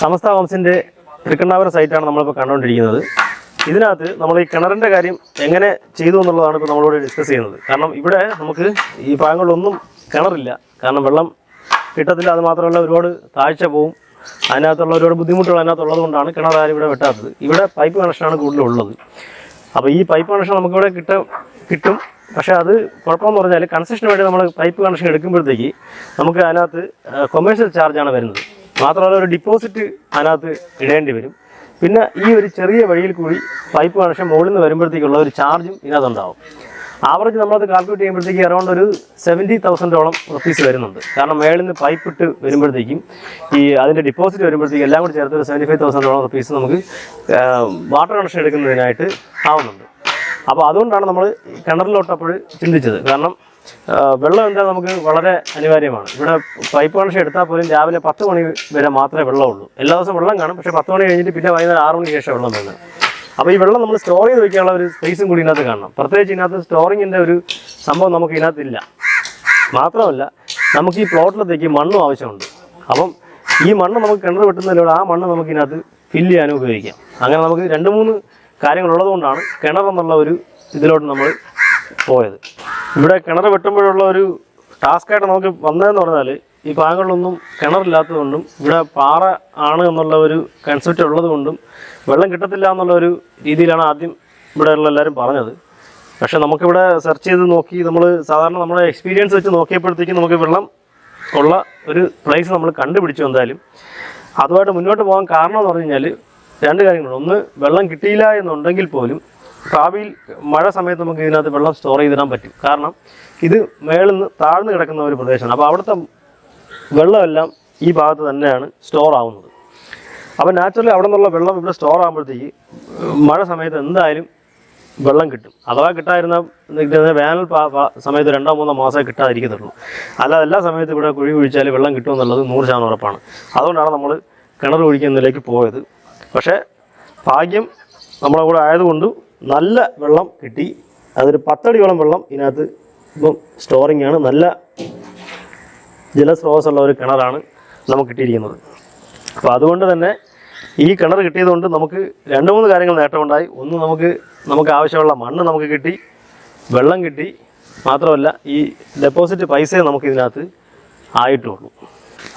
സമസ്ത ഹോംസിന്റെ തൃക്കണ്ണാപുരം സൈറ്റാണ് നമ്മളിപ്പോൾ കണ്ടുകൊണ്ടിരിക്കുന്നത്. ഇതിനകത്ത് നമ്മൾ ഈ കിണറിന്റെ കാര്യം എങ്ങനെ ചെയ്തു എന്നുള്ളതാണ് ഇപ്പോൾ നമ്മളോട് ഡിസ്കസ് ചെയ്യുന്നത്. കാരണം ഇവിടെ നമുക്ക് ഈ ഭാഗങ്ങളിലൊന്നും കിണറില്ല. കാരണം വെള്ളം കിട്ടത്തില്ല. അത് മാത്രമല്ല ഒരുപാട് താഴ്ച പോവും. അതിനകത്തുള്ള ഒരുപാട് ബുദ്ധിമുട്ടുകൾ അതിനകത്തുള്ളത് കൊണ്ടാണ് കിണർ ആരും ഇവിടെ വെട്ടാത്തത്. ഇവിടെ പൈപ്പ് കണക്ഷനാണ് കൂടുതലുള്ളത് അപ്പോൾ ഈ പൈപ്പ് കണക്ഷൻ നമുക്കിവിടെ കിട്ട കിട്ടും. പക്ഷേ അത് കുഴപ്പമെന്ന് പറഞ്ഞാൽ കൺസെഷന് വേണ്ടി നമ്മൾ പൈപ്പ് കണക്ഷൻ എടുക്കുമ്പോഴത്തേക്ക് നമുക്ക് അതിനകത്ത് കൊമേഴ്ഷ്യൽ ചാർജാണ് വരുന്നത്. മാത്രമല്ല ഒരു ഡിപ്പോസിറ്റ് അതിനകത്ത് ഇടേണ്ടി വരും. പിന്നെ ഈ ഒരു ചെറിയ വഴിയിൽ കൂടി പൈപ്പ് കണക്ഷൻ മുകളിൽ നിന്ന് വരുമ്പോഴത്തേക്കുള്ള ഒരു ചാർജും ഇതിനകത്തുണ്ടാവും. ആവറേജ് നമ്മളത് കാൽക്കുലേറ്റ് ചെയ്യുമ്പോഴത്തേക്ക് അറൗണ്ട് ഒരു സെവന്റി തൗസൻഡോളം റുപ്പീസ് വരുന്നുണ്ട്. കാരണം മേളിൽ നിന്ന് പൈപ്പ് ഇട്ട് വരുമ്പോഴത്തേക്കും ഈ അതിന്റെ ഡിപ്പോസിറ്റ് വരുമ്പോഴത്തേക്കും എല്ലാം കൂടി ചേർത്ത് ഒരു സെവന്റി ഫൈവ് തൗസൻഡോളം റുപ്പീസ് നമുക്ക് വാട്ടർ കണക്ഷൻ എടുക്കുന്നതിനായിട്ട് ആവുന്നുണ്ട്. അപ്പോൾ അതുകൊണ്ടാണ് നമ്മൾ കിണറിലോട്ടപ്പോൾ ചിന്തിച്ചത്. കാരണം വെള്ളം എന്താ നമുക്ക് വളരെ അനിവാര്യമാണ്. ഇവിടെ പൈപ്പ് കണക്ഷൻ എടുത്താൽ പോലും രാവിലെ പത്ത് മണി വരെ മാത്രമേ വെള്ളമുള്ളൂ. എല്ലാ ദിവസവും വെള്ളം കാണും. പക്ഷേ പത്ത് മണി കഴിഞ്ഞിട്ട് പിന്നെ വൈകുന്നേരം ആറ് മണിക്ക് ശേഷം വെള്ളം വേണം അപ്പോൾ ഈ വെള്ളം നമ്മൾ സ്റ്റോർ ചെയ്ത് വയ്ക്കാനുള്ള ഒരു സ്പേസും കൂടി ഇതിനകത്ത് കാണണം. പ്രത്യേകിച്ച് ഇതിനകത്ത് സ്റ്റോറിങ്ങിന്റെ ഒരു സംഭവം നമുക്ക് ഇതിനകത്തില്ല. മാത്രമല്ല നമുക്ക് ഈ പ്ലോട്ടിലത്തേക്ക് മണ്ണും ആവശ്യമുണ്ട്. അപ്പം ഈ മണ്ണ് നമുക്ക് കിണർ വെട്ടുന്നതിലൂടെ ആ മണ്ണ് നമുക്ക് ഇതിനകത്ത് ഫില്ല് ചെയ്യാനും ഉപയോഗിക്കാം. അങ്ങനെ നമുക്ക് രണ്ട് മൂന്ന് കാര്യങ്ങളുള്ളതുകൊണ്ടാണ് കിണർ എന്നുള്ള ഒരു ഇതിലോട്ട് നമ്മൾ പോയത്. ഇവിടെ കിണർ വെട്ടുമ്പോഴുള്ള ഒരു ടാസ്ക്കായിട്ട് നമുക്ക് വന്നതെന്ന് പറഞ്ഞാൽ ഈ ഭാഗങ്ങളിലൊന്നും കിണറില്ലാത്തതുകൊണ്ടും ഇവിടെ പാറ ആണ് എന്നുള്ള ഒരു കൺസെപ്റ്റ് ഉള്ളതുകൊണ്ടും വെള്ളം കിട്ടത്തില്ല എന്നുള്ള ഒരു രീതിയിലാണ് ആദ്യം ഇവിടെയുള്ള എല്ലാവരും പറഞ്ഞത്. പക്ഷെ നമുക്കിവിടെ സെർച്ച് ചെയ്ത് നോക്കി നമ്മൾ സാധാരണ നമ്മുടെ എക്സ്പീരിയൻസ് വെച്ച് നോക്കിയപ്പോഴത്തേക്കും നമുക്ക് വെള്ളം ഉള്ള ഒരു പ്ലേസ് നമ്മൾ കണ്ടുപിടിച്ചു എന്തായാലും. അതുമായിട്ട് മുന്നോട്ട് പോകാൻ കാരണം എന്ന് പറഞ്ഞു കഴിഞ്ഞാൽ രണ്ട് കാര്യങ്ങളുണ്ട്. ഒന്ന് വെള്ളം കിട്ടിയില്ല എന്നുണ്ടെങ്കിൽ പോലും ഭാവിയിൽ മഴ സമയത്ത് നമുക്ക് ഇതിനകത്ത് വെള്ളം സ്റ്റോർ ചെയ്തിടാൻ പറ്റും. കാരണം ഇത് മേളിൽ നിന്ന് താഴ്ന്നു കിടക്കുന്ന ഒരു പ്രദേശമാണ്. അപ്പോൾ അവിടുത്തെ വെള്ളമെല്ലാം ഈ ഭാഗത്ത് തന്നെയാണ് സ്റ്റോർ ആവുന്നത്. അപ്പോൾ നാച്ചുറലി അവിടെ നിന്നുള്ള വെള്ളം ഇവിടെ സ്റ്റോർ ആകുമ്പോഴത്തേക്ക് മഴ സമയത്ത് എന്തായാലും വെള്ളം കിട്ടും. അഥവാ കിട്ടാതിരുന്ന വേനൽ സമയത്ത് രണ്ടോ മൂന്നോ മാസമേ കിട്ടാതിരിക്കത്തുള്ളൂ. അല്ലാതെ എല്ലാ സമയത്തും ഇവിടെ കുഴി കുഴിച്ചാൽ വെള്ളം കിട്ടുമെന്നുള്ളത് നൂറ് ശതമാനം ഉറപ്പാണ്. അതുകൊണ്ടാണ് നമ്മൾ കിണർ കുഴിക്കുന്നതിലേക്ക് പോയത്. പക്ഷേ ഭാഗ്യം നമ്മളെ കൂടെ ആയതുകൊണ്ട് നല്ല വെള്ളം കിട്ടി. അതൊരു പത്തടിയോളം വെള്ളം ഇതിനകത്ത് ഇപ്പം സ്റ്റോറിംഗ് ആണ്. നല്ല ജലസ്രോതസ്സുള്ള ഒരു കിണറാണ് നമുക്ക് കിട്ടിയിരിക്കുന്നത്. അപ്പോൾ അതുകൊണ്ട് തന്നെ ഈ കിണർ കിട്ടിയതുകൊണ്ട് നമുക്ക് രണ്ട് മൂന്ന് കാര്യങ്ങൾ നേട്ടമുണ്ടായി. ഒന്ന് നമുക്ക് നമുക്ക് ആവശ്യമുള്ള മണ്ണ് നമുക്ക് കിട്ടി വെള്ളം കിട്ടി. മാത്രമല്ല ഈ ഡെപ്പോസിറ്റ് പൈസയെ നമുക്ക് ഇതിനകത്ത് ആയിട്ടുള്ളൂ.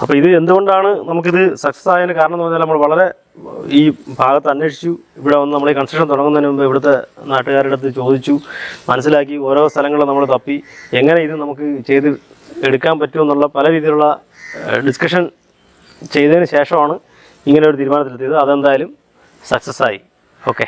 അപ്പോൾ ഇത് എന്തുകൊണ്ടാണ് നമുക്കിത് സക്സസ് ആയതിന് കാരണം എന്ന് പറഞ്ഞാൽ നമ്മൾ വളരെ ഈ ഭാഗത്ത് അന്വേഷിച്ചു. ഇവിടെ വന്ന് നമ്മൾ ഈ കൺസ്ട്രക്ഷൻ തുടങ്ങുന്നതിന് മുമ്പ് ഇവിടുത്തെ നാട്ടുകാരുടെ അടുത്ത് ചോദിച്ചു. മനസ്സിലാക്കി ഓരോ സ്ഥലങ്ങളും നമ്മൾ തപ്പി. എങ്ങനെ ഇത് നമുക്ക് ചെയ്ത് എടുക്കാൻ പറ്റുമെന്നുള്ള പല രീതിയിലുള്ള ഡിസ്കഷൻ ചെയ്തതിന് ശേഷമാണ് ഇങ്ങനെ ഒരു തീരുമാനത്തിലെത്തിയത്. അതെന്തായാലും സക്സസ് ആയി. ഓക്കെ